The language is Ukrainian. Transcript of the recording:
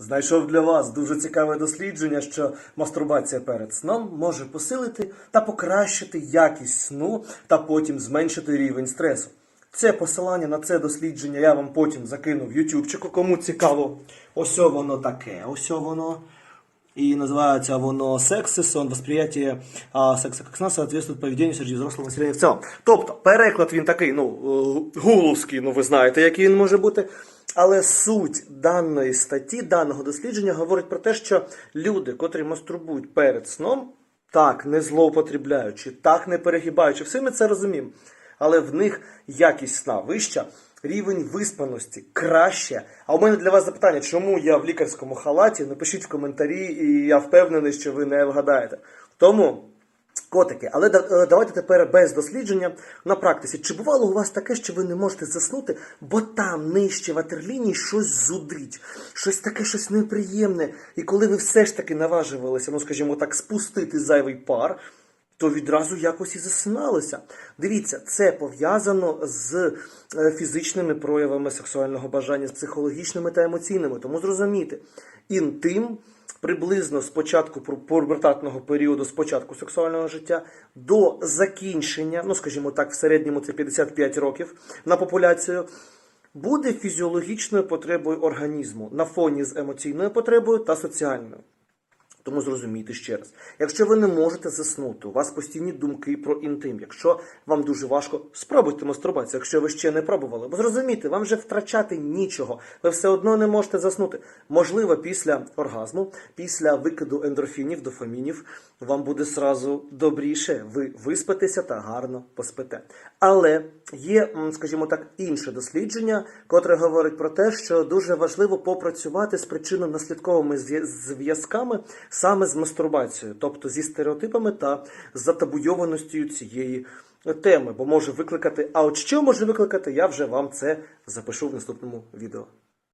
Знайшов для вас дуже цікаве дослідження, що мастурбація перед сном може посилити та покращити якість сну та потім зменшити рівень стресу. Це посилання на це дослідження я вам потім закину в ютубчику. Кому цікаво, ось воно таке, ось воно. И называется воно «Секс и сон. Восприятие а, секса как сна соответствует поведению среди взрослого населення в цілому». Тобто, переклад він такий, ну, е, гугловський, ну ви знаєте, який він може бути. Але суть даної статті, даного дослідження говорить про те, що люди, котрі мастурбують перед сном, так не злоупотребляючи, так не перегибаючи, все ми це розуміємо. Але в них якість сна вища, рівень виспаності краще. А у мене для вас запитання, чому я в лікарському халаті? Напишіть в коментарі, і я впевнений, що ви не вгадаєте. Тому. Котики, але е, давайте тепер без дослідження на практиці. Чи бувало у вас таке, що ви не можете заснути, бо там нижче ватерлінії щось зудрить, щось таке, щось неприємне. І коли ви все ж таки наважувалися, ну скажімо так, спустити зайвий пар, то відразу якось і засиналися. Дивіться, це пов'язано з е, фізичними проявами сексуального бажання, з психологічними та емоційними. Тому зрозуміти, інтим приблизно з початку пу- пубертатного періоду, з початку сексуального життя до закінчення, ну скажімо так, в середньому це 55 років на популяцію. Буде фізіологічною потребою організму на фоні з емоційною потребою та соціальною. Тому зрозумійте ще раз, якщо ви не можете заснути, у вас постійні думки про інтим. Якщо вам дуже важко, спробуйте мастурбацію, якщо ви ще не пробували. Бо зрозумійте, вам вже втрачати нічого. Ви все одно не можете заснути. Можливо, після оргазму, після викиду ендорфінів, дофамінів, вам буде сразу добріше. Ви виспитеся та гарно поспите. Але є, скажімо так, інше дослідження, котре говорить про те, що дуже важливо попрацювати з причинно-наслідковими зв'я- зв'язками саме з мастурбацією, тобто зі стереотипами та затабуйованістю цієї теми, бо може викликати. А от що може викликати, я вже вам це запишу в наступному відео.